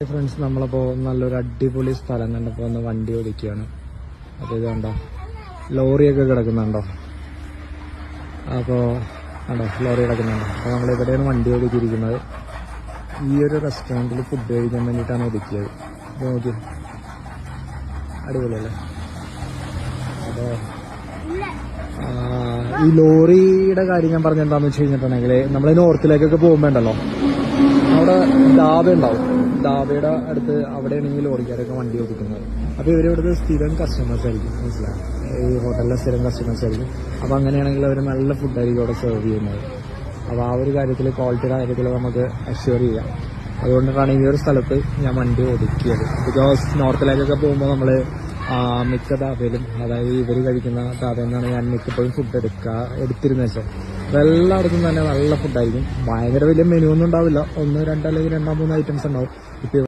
Friends നമ്മളിപ്പോ നല്ലൊരു അടിപൊളി സ്ഥലം കണ്ടപ്പോ ഒന്ന് വണ്ടി ഓടിക്കുകയാണ്. അപ്പൊ ഇത് ലോറിയൊക്കെ കിടക്കുന്നുണ്ടോ? അപ്പോ കണ്ടോ? ലോറി കിടക്കുന്നുണ്ടോ? അപ്പൊ നമ്മൾ ഇവിടെയാണ് വണ്ടി ഓടിക്കിയിരിക്കുന്നത് ഈ ഒരു റെസ്റ്റോറന്റിൽ ഫുഡ് കഴിക്കാൻ വേണ്ടിയിട്ടാണ് ഒതുക്കിയത്. ഇത് നോക്കി അടിപൊളിയല്ലേ? അപ്പോ ആ, ഈ ലോറിയുടെ കാര്യം ഞാൻ പറഞ്ഞെന്താന്ന് വെച്ച് കഴിഞ്ഞിട്ടുണ്ടെങ്കിൽ നമ്മൾ നോർത്തിലേക്കൊക്കെ പോകുമ്പോ ഉണ്ടല്ലോ? അവിടെ ഡാബ ഉണ്ടാവും. ഡാബയുടെ അടുത്ത് അവിടെയാണെങ്കിൽ ലോറിക്കാരൊക്കെ വണ്ടി ഓടിക്കുന്നത്. അപ്പോൾ ഇവരിവിടുത്തെ സ്ഥിരം കസ്റ്റമേഴ്സ് ആയിരിക്കും. മനസ്സിലായി? ഈ ഹോട്ടലിലെ സ്ഥിരം കസ്റ്റമേഴ്സ് ആയിരിക്കും. അപ്പോൾ അങ്ങനെയാണെങ്കിൽ അവർ നല്ല ഫുഡായിരിക്കും അവിടെ സെർവ് ചെയ്യുന്നത്. അപ്പോൾ ആ ഒരു കാര്യത്തിൽ ക്വാളിറ്റിയുടെ കാര്യത്തിൽ നമുക്ക് അഷ്യൂർ ചെയ്യാം. അതുകൊണ്ടാണ് ഈ ഒരു സ്ഥലത്ത് ഞാൻ വണ്ടി ഒതുക്കിയത്. ബിക്കോസ് നോർത്തിലേക്കൊക്കെ പോകുമ്പോൾ നമ്മൾ മിക്ക ധാബയിലും അതായത് ഇവർ കഴിക്കുന്ന ധാബയിൽ നിന്നാണ് ഞാൻ മിക്കപ്പോഴും ഫുഡ് എടുക്കുക എടുത്തിരുന്നത്. വെച്ചാൽ എല്ലായിടത്തും തന്നെ നല്ല ഫുഡായിരിക്കും ഭയങ്കര വലിയ മെനു ഒന്നും ഉണ്ടാവില്ല. ഒന്ന് രണ്ട് അല്ലെങ്കിൽ രണ്ടാം മൂന്ന് ഐറ്റംസ് ഉണ്ടാവും. ഇപ്പോൾ